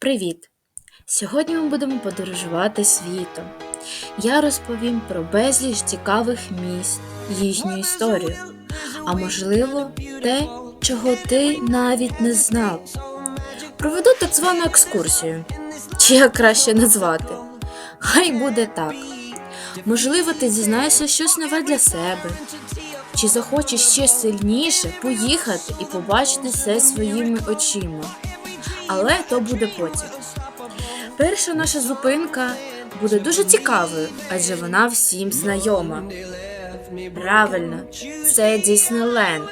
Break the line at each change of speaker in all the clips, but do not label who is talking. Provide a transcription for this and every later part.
Привіт! Сьогодні ми будемо подорожувати світом. Я розповім про безліч цікавих місць, їхню історію, а можливо, те, чого ти навіть не знав. Проведу так звану екскурсію, чи як краще назвати. Хай буде так. Можливо, ти дізнаєшся щось нове для себе, чи захочеш ще сильніше поїхати і побачити все своїми очима. Але то буде потім. Перша наша зупинка буде дуже цікавою, адже вона всім знайома. Правильно, це Діснейленд.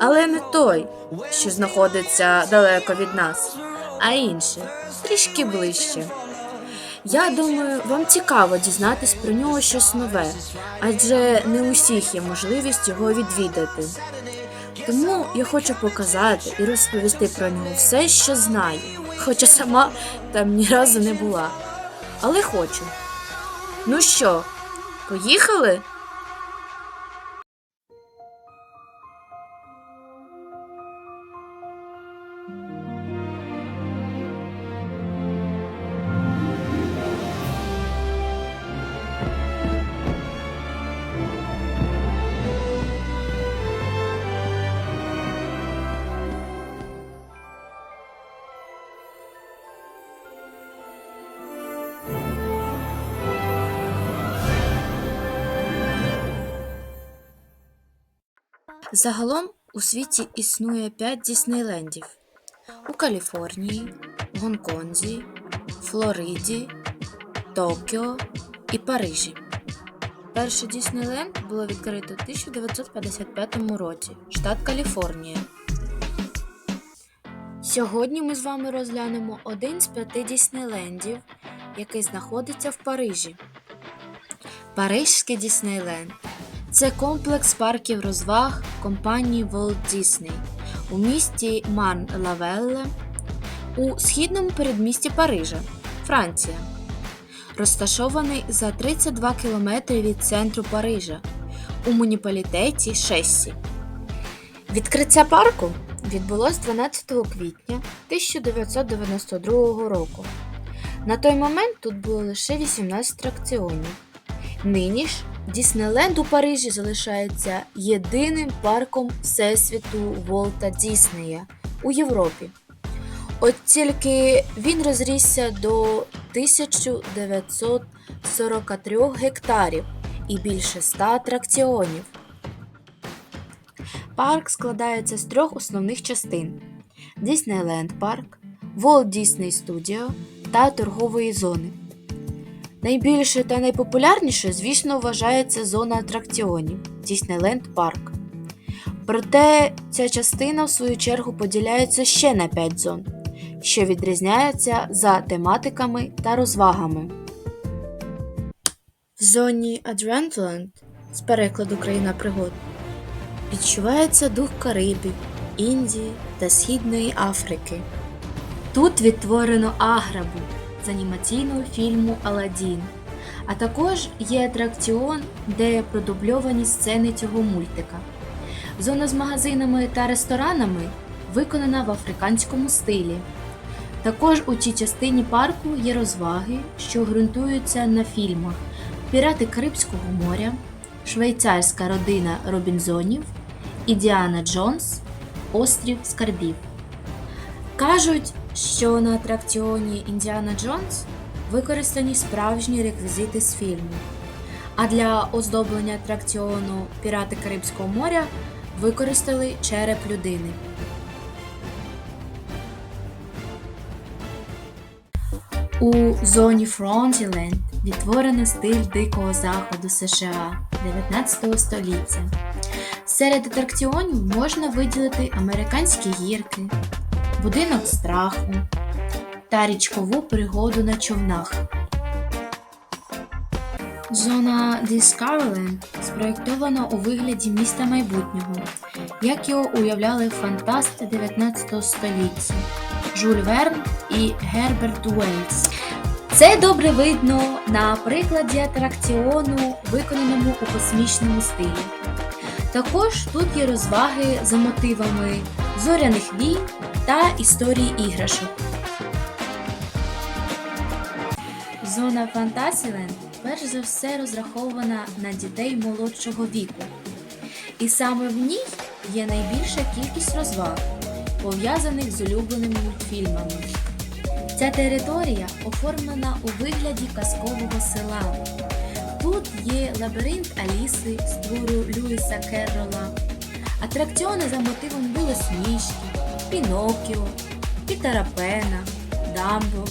Але не той, що знаходиться далеко від нас, а інший, трішки ближче. Я думаю, вам цікаво дізнатись про нього щось нове, адже не у всіх є можливість його відвідати. Тому я хочу показати і розповісти про нього все, що знаю, хоча сама там ні разу не була. Але хочу. Ну що, поїхали? Загалом у світі існує 5 Діснейлендів у Каліфорнії, Гонконзі, Флориді, Токіо і Парижі. Перший Діснейленд було відкрито у 1955 році, штат Каліфорнія. Сьогодні ми з вами розглянемо один з п'яти Діснейлендів, який знаходиться в Парижі. Парижський Діснейленд це комплекс парків розваг компанії Walt Disney у місті Марн-Лавелле у східному передмісті Парижа, Франція. Розташований за 32 кілометри від центру Парижа у муніципалітеті Шессі. Відкриття парку відбулось 12 квітня 1992 року. На той момент тут було лише 18 атракціонів. Нині ж Діснейленд у Парижі залишається єдиним парком Всесвіту Волта Діснея у Європі. От тільки він розрісся до 1943 гектарів і більше 100 атракціонів. Парк складається з трьох основних частин: Діснейленд парк, Walt Disney Studio та торгової зони. Найбільше та найпопулярніше, звісно, вважається зона атракціонів Діснейленд Парк. Проте ця частина, в свою чергу, поділяється ще на 5 зон, що відрізняються за тематиками та розвагами. В зоні Adventureland з перекладу країна пригод відчувається дух Карибів, Індії та Східної Африки. Тут відтворено Аграбу з анімаційного фільму Аладдін. А також є атракціон, де продубльовані сцени цього мультика. Зона з магазинами та ресторанами виконана в африканському стилі. Також у цій частині парку є розваги, що ґрунтуються на фільмах Пірати Карибського моря, Швейцарська родина Робінзонів і Діана Джонс Острів Скарбів. Кажуть, що на атракціоні Індіана Джонс використані справжні реквізити з фільму, а для оздоблення атракціону Пірати Карибського моря використали череп людини. У зоні Frontierland відтворено стиль Дикого Заходу США 19 століття. Серед атракціонів можна виділити американські гірки, будинок страху та річкову пригоду на човнах. Зона Discoveryland спроєктована у вигляді міста майбутнього, як його уявляли фантасти 19 століття Жюль Верн і Герберт Уельс. Це добре видно на прикладі атракціону, виконаному у космічному стилі. Також тут є розваги за мотивами зоряних війн та історії іграшок. Зона Фантасіленд перш за все розрахована на дітей молодшого віку. І саме в ній є найбільша кількість розваг, пов'язаних з улюбленими мультфільмами. Ця територія оформлена у вигляді казкового села. Тут є лабіринт Аліси з твору Льюіса Керрола, атракціони за мотивом Білосніжки, Пінокіо, Пітера Пена, Дамбо.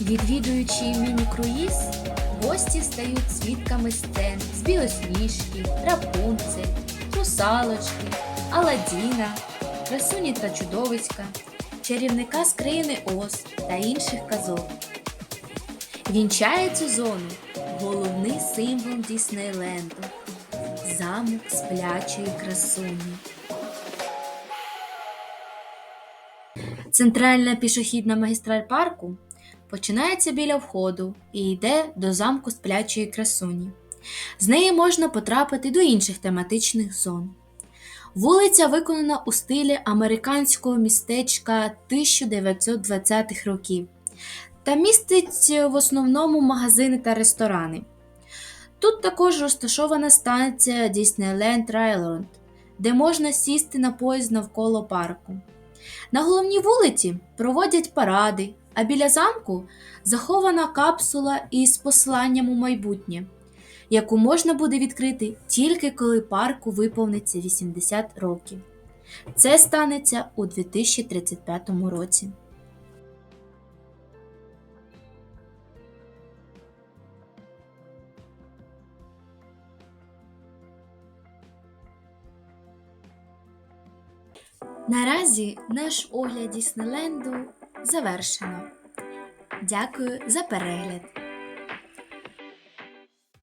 Відвідуючи міні-круїз, гості стають свідками сцен з Білосніжки, Рапунцель, Русалочки, Аладдіна, Красуні та Чудовиська, чарівника з країни Оз та інших казок. Вінчає цю зону головний символ Діснейленду замок сплячої красуні. Центральна пішохідна магістраль парку починається біля входу і йде до замку сплячої красуні. З неї можна потрапити до інших тематичних зон. Вулиця виконана у стилі американського містечка 1920-х років та містить в основному магазини та ресторани. Тут також розташована станція Disneyland Railroad, де можна сісти на поїзд навколо парку. На головній вулиці проводять паради, а біля замку захована капсула із посланням у майбутнє, яку можна буде відкрити тільки коли парку виповниться 80 років. Це станеться у 2035 році. Наразі наш огляд Діснейленду завершено. Дякую за перегляд!